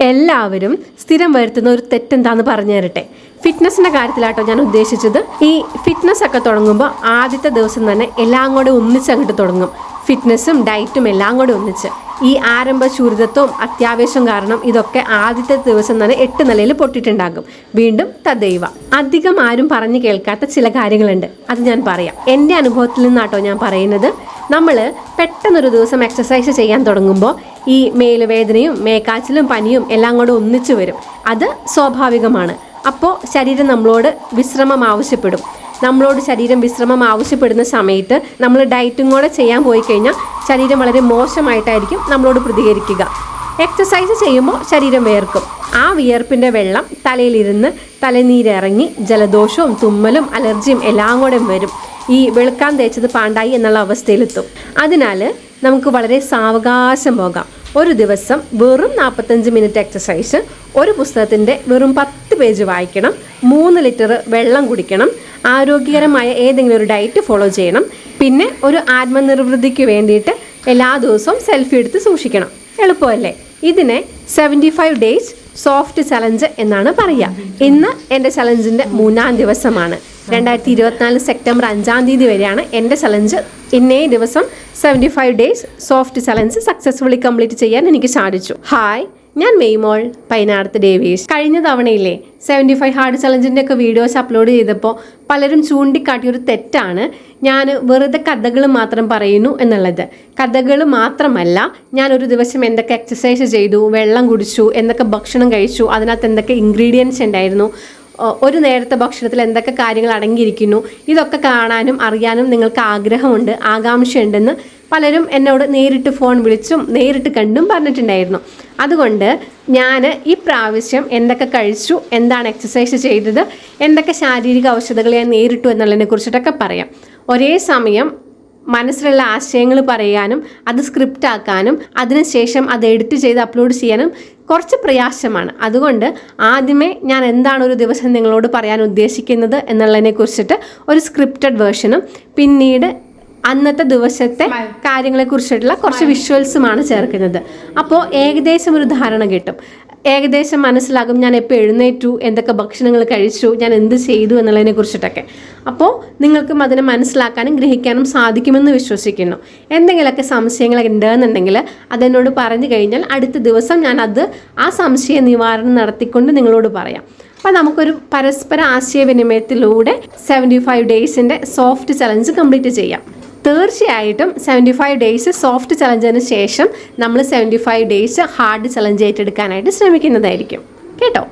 എല്ലാവരും സ്ഥിരം വരുത്തുന്ന ഒരു തെറ്റെന്താന്ന് പറഞ്ഞു തരട്ടെ. ഫിറ്റ്നസിന്റെ കാര്യത്തിലാട്ടോ ഞാൻ ഉദ്ദേശിച്ചത്. ഈ ഫിറ്റ്നസ് ഒക്കെ തുടങ്ങുമ്പോൾ ആദ്യത്തെ ദിവസം തന്നെ എല്ലാം കൂടെ ഒന്നിച്ച് അങ്ങോട്ട് തുടങ്ങും. ഫിറ്റ്നസ്സും ഡയറ്റും എല്ലാം കൂടെ ഒന്നിച്ച്. ഈ ആരംഭ ശൂരിതത്വവും അത്യാവശ്യം കാരണം ഇതൊക്കെ ആദ്യത്തെ ദിവസം തന്നെ എട്ട് നിലയിൽ പൊട്ടിയിട്ടുണ്ടാകും വീണ്ടും തദൈവ. അധികം ആരും പറഞ്ഞു കേൾക്കാത്ത ചില കാര്യങ്ങളുണ്ട്. അത് ഞാൻ പറയാം. എന്റെ അനുഭവത്തിൽ നിന്നാട്ടോ ഞാൻ പറയുന്നത്. നമ്മൾ പെട്ടെന്നൊരു ദിവസം എക്സസൈസ് ചെയ്യാൻ തുടങ്ങുമ്പോൾ ഈ മേലുവേദനയും മേക്കാച്ചിലും പനിയും എല്ലാം കൂടെ ഒന്നിച്ചു വരും. അത് സ്വാഭാവികമാണ്. അപ്പോൾ ശരീരം നമ്മളോട് വിശ്രമം ആവശ്യപ്പെടും. നമ്മളോട് ശരീരം വിശ്രമം ആവശ്യപ്പെടുന്ന സമയത്ത് നമ്മൾ ഡയറ്റും കൂടെ ചെയ്യാൻ പോയി കഴിഞ്ഞാൽ ശരീരം വളരെ മോശമായിട്ടായിരിക്കും നമ്മളോട് പ്രതികരിക്കുക. എക്സസൈസ് ചെയ്യുമ്പോൾ ശരീരം വിയർക്കും. ആ വിയർപ്പിന്റെ വെള്ളം തലയിലിരുന്ന് തലനീരിറങ്ങി ജലദോഷവും തുമ്മലും അലർജിയും എല്ലാം കൂടെ വരും. ഈ വെളുക്കാൻ തേച്ചത് പാണ്ടായി എന്നുള്ള അവസ്ഥയിലെത്തും. അതിനാൽ നമുക്ക് വളരെ സാവകാശം പോകാം. ഒരു ദിവസം വെറും നാൽപ്പത്തഞ്ച് മിനിറ്റ് എക്സസൈസ് ഒരു പുസ്തകത്തിന്റെ വെറും പത്ത് പേജ് വായിക്കണം മൂന്ന് ലിറ്റർ വെള്ളം കുടിക്കണം ആരോഗ്യകരമായ ഏതെങ്കിലും ഒരു ഡയറ്റ് ഫോളോ ചെയ്യണം പിന്നെ ഒരു ആത്മനിർവൃതിക്ക് വേണ്ടിയിട്ട് എല്ലാ ദിവസവും സെൽഫി എടുത്ത് സൂക്ഷിക്കണം. എളുപ്പമല്ലേ? ഇതിനെ seventy five days soft challenge എന്നാണ് പറയുക. ഇന്ന് എന്റെ ചലഞ്ചിന്റെ മൂന്നാം ദിവസമാണ്. രണ്ടായിരത്തി ഇരുപത്തിനാല് സെപ്റ്റംബർ അഞ്ചാം തീയതി വരെയാണ് എന്റെ ചലഞ്ച് ഇന്നേ ദിവസം seventy five days soft challenge successfully complete ചെയ്യാൻ എനിക്ക് സാധിച്ചു. ഹായ് ഞാൻ മെയ്മോൾ പൈനാർത്ത് ഡേവീഷ് കഴിഞ്ഞ തവണയിലെ സെവന്റി ഫൈവ് ഹാർഡ് ചലഞ്ചിന്റെ ഒക്കെ വീഡിയോസ് അപ്ലോഡ് ചെയ്തപ്പോൾ പലരും ചൂണ്ടിക്കാട്ടിയ ഒരു തെറ്റാണ് ഞാൻ വെറുതെ കഥകൾ മാത്രം പറയുന്നു എന്നുള്ളത്. കഥകൾ മാത്രമല്ല ഞാൻ ഒരു ദിവസം എന്തൊക്കെ എക്സസൈസ് ചെയ്തു വെള്ളം കുടിച്ചു എന്തൊക്കെ ഭക്ഷണം കഴിച്ചു അതിനകത്ത് എന്തൊക്കെ ഇൻഗ്രീഡിയൻസ് ഉണ്ടായിരുന്നു ഒരു നേരത്തെ ഭക്ഷണത്തിൽ എന്തൊക്കെ കാര്യങ്ങൾ അടങ്ങിയിരിക്കുന്നു? ഇതൊക്കെ കാണാനും അറിയാനും നിങ്ങൾക്ക് ആഗ്രഹമുണ്ട് ആകാംക്ഷയുണ്ടെന്ന് പലരും എന്നോട് നേരിട്ട് ഫോൺ വിളിച്ചും നേരിട്ട് കണ്ടും പറഞ്ഞിട്ടുണ്ടായിരുന്നു. അതുകൊണ്ട് ഞാൻ ഈ പ്രാവശ്യം എന്തൊക്കെ കഴിച്ചു എന്താണ് എക്സസൈസ് ചെയ്തത് എന്തൊക്കെ ശാരീരിക ഔഷധങ്ങൾ ഞാൻ നേരിട്ടു എന്നുള്ളതിനെ കുറിച്ചിട്ടൊക്കെ പറയാം. ഒരേ സമയം മനസ്സിലുള്ള ആശയങ്ങൾ പറയാനും അത് സ്ക്രിപ്റ്റ് ആക്കാനും അതിനുശേഷം അത് എഡിറ്റ് ചെയ്ത് അപ്ലോഡ് ചെയ്യാനും കുറച്ച് പ്രയാസമാണ്. അതുകൊണ്ട് ആദ്യമേ ഞാൻ എന്താണ് ഒരു ദിവസം നിങ്ങളോട് പറയാൻ ഉദ്ദേശിക്കുന്നത് എന്നുള്ളതിനെ കുറിച്ചിട്ട് ഒരു സ്ക്രിപ്റ്റഡ് വേർഷനും പിന്നീട് അന്നത്തെ ദിവസത്തെ കാര്യങ്ങളെ കുറിച്ചിട്ടുള്ള കുറച്ച് വിഷ്വൽസുമാണ് ചേർക്കുന്നത്. അപ്പോൾ ഏകദേശം ഒരു ധാരണ കിട്ടും. ഏകദേശം മനസ്സിലാകും ഞാൻ എപ്പോൾ എഴുന്നേറ്റു എന്തൊക്കെ ഭക്ഷണങ്ങൾ കഴിച്ചു ഞാൻ എന്ത് ചെയ്തു എന്നുള്ളതിനെ കുറിച്ചിട്ടൊക്കെ. അപ്പോൾ നിങ്ങൾക്കും അതിനെ മനസ്സിലാക്കാനും ഗ്രഹിക്കാനും സാധിക്കുമെന്ന് വിശ്വസിക്കുന്നു. എന്തെങ്കിലുമൊക്കെ സംശയങ്ങൾ ഉണ്ടെന്നുണ്ടെങ്കിൽ അതെന്നോട് പറഞ്ഞു കഴിഞ്ഞാൽ അടുത്ത ദിവസം ഞാൻ അത് ആ സംശയ നിവാരണം നടത്തിക്കൊണ്ട് നിങ്ങളോട് പറയാം. അപ്പം നമുക്കൊരു പരസ്പര ആശയവിനിമയത്തിലൂടെ സെവന്റി ഫൈവ് ഡേയ്സിന്റെ സോഫ്റ്റ് ചലഞ്ച് കംപ്ലീറ്റ് ചെയ്യാം. തീർച്ചയായിട്ടും സെവന്റി ഫൈവ് ഡേയ്സ് സോഫ്റ്റ് ചലഞ്ചിന് ശേഷം നമ്മൾ seventy five days hard challenge ഏറ്റെടുക്കാനായിട്ട് ശ്രമിക്കുന്നതായിരിക്കും. കേട്ടോ?